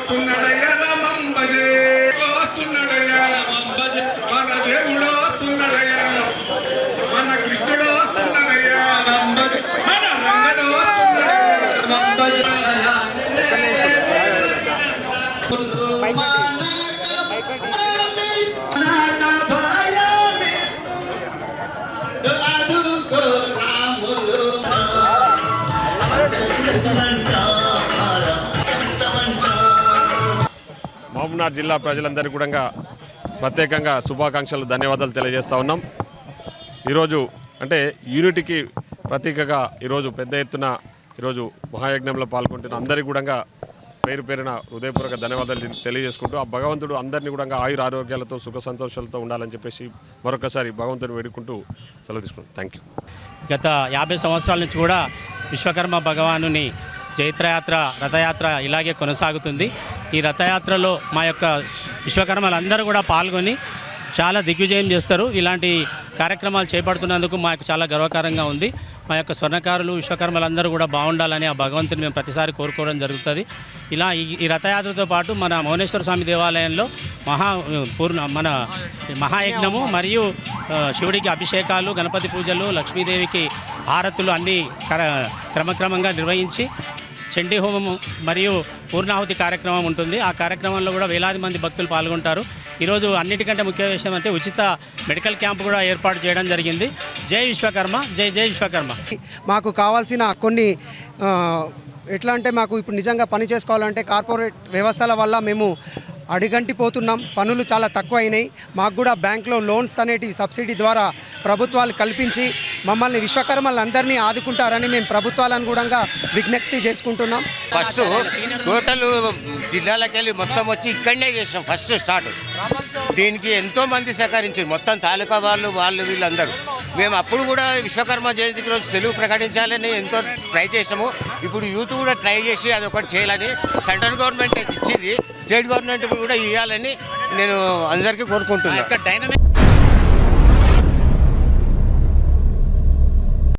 వస్తున్నాడయ్యా రామంబజే వస్తున్నాడయ్యా మన దేవుడు వస్తున్నాడయ్యా. మన కృష్ణుడు వస్తున్నాడయ్యా రామంబజే మన అదుకో రాములు సమంతా మహబూబ్నగర్ జిల్లా ప్రజలందరికీ కూడా ప్రత్యేకంగా శుభాకాంక్షలు ధన్యవాదాలు తెలియజేస్తా ఉన్నాం. ఈరోజు అంటే యూనిటీకి ప్రతీకగా ఈరోజు పెద్ద ఎత్తున ఈరోజు మహాయజ్ఞంలో పాల్గొంటున్న అందరికీ కూడా పేరు పేరున హృదయపూర్వక ధన్యవాదాలు తెలియజేసుకుంటూ ఆ భగవంతుడు అందరినీ కూడా ఆయుర ఆరోగ్యాలతో సుఖ సంతోషాలతో ఉండాలని చెప్పేసి మరొకసారి భగవంతుని వేడుకుంటూ సెలవు తీసుకుంటాం థ్యాంక్ యూ గత యాభై సంవత్సరాల నుంచి కూడా విశ్వకర్మ భగవానుని జైత్రయాత్ర రథయాత్ర ఇలాగే కొనసాగుతుంది. ఈ రథయాత్రలో మా యొక్క విశ్వకర్మలందరూ కూడా పాల్గొని చాలా దిగ్విజయం చేస్తారు. ఇలాంటి కార్యక్రమాలు చేపడుతున్నందుకు మాకు చాలా గర్వకారంగా ఉంది. మా యొక్క స్వర్ణకారులు విశ్వకర్మలందరూ కూడా బాగుండాలని ఆ భగవంతుని మేము ప్రతిసారి కోరుకోవడం జరుగుతుంది. ఇలా ఈ రథయాత్రతో పాటు మన మౌనేశ్వర స్వామి దేవాలయంలో మహా పూర్ణ మన మహాయజ్ఞము మరియు శివుడికి అభిషేకాలు గణపతి పూజలు లక్ష్మీదేవికి హారతులు అన్నీ క్రమక్రమంగా నిర్వహించి చండీ హోమము మరియు పూర్ణాహుతి కార్యక్రమం ఉంటుంది. ఆ కార్యక్రమంలో కూడా వేలాది మంది భక్తులు పాల్గొంటారు. ఈరోజు అన్నిటికంటే ముఖ్య విషయం అంటే ఉచిత మెడికల్ క్యాంప్ కూడా ఏర్పాటు చేయడం జరిగింది. జై విశ్వకర్మ జై జై విశ్వకర్మ. మాకు కావాల్సిన కొన్ని ఎట్లా అంటే మాకు ఇప్పుడు నిజంగా పని చేసుకోవాలంటే కార్పొరేట్ వ్యవస్థల వల్ల మేము అడిగంటిపోతున్నాం. పనులు చాలా తక్కువ అయినాయి మాకు కూడా బ్యాంక్లో లోన్స్ అనేటివి సబ్సిడీ ద్వారా ప్రభుత్వాలు కల్పించి మమ్మల్ని విశ్వకర్మలందరినీ ఆదుకుంటారని మేము ప్రభుత్వాలను కూడా విజ్ఞప్తి చేసుకుంటున్నాం. ఫస్ట్ టోటల్ జిల్లాలకెళ్ళి మొత్తం వచ్చి ఇక్కడనే చేసినాం ఫస్ట్ స్టార్ట్. దీనికి ఎంతోమంది సహకరించారు. మొత్తం తాలూకా వాళ్ళు వాళ్ళు వీళ్ళందరూ. మేము అప్పుడు కూడా విశ్వకర్మ జయంతికి రోజు సెలవు ప్రకటించాలని ఎంతో ట్రై చేసాము ఇప్పుడు యూత్ కూడా ట్రై చేసి అది ఒకటి చేయాలని సెంట్రల్ గవర్నమెంట్ ఇచ్చింది. స్టేట్ గవర్నమెంట్ కూడా ఇవ్వాలని నేను అందరికీ కోరుకుంటున్నాను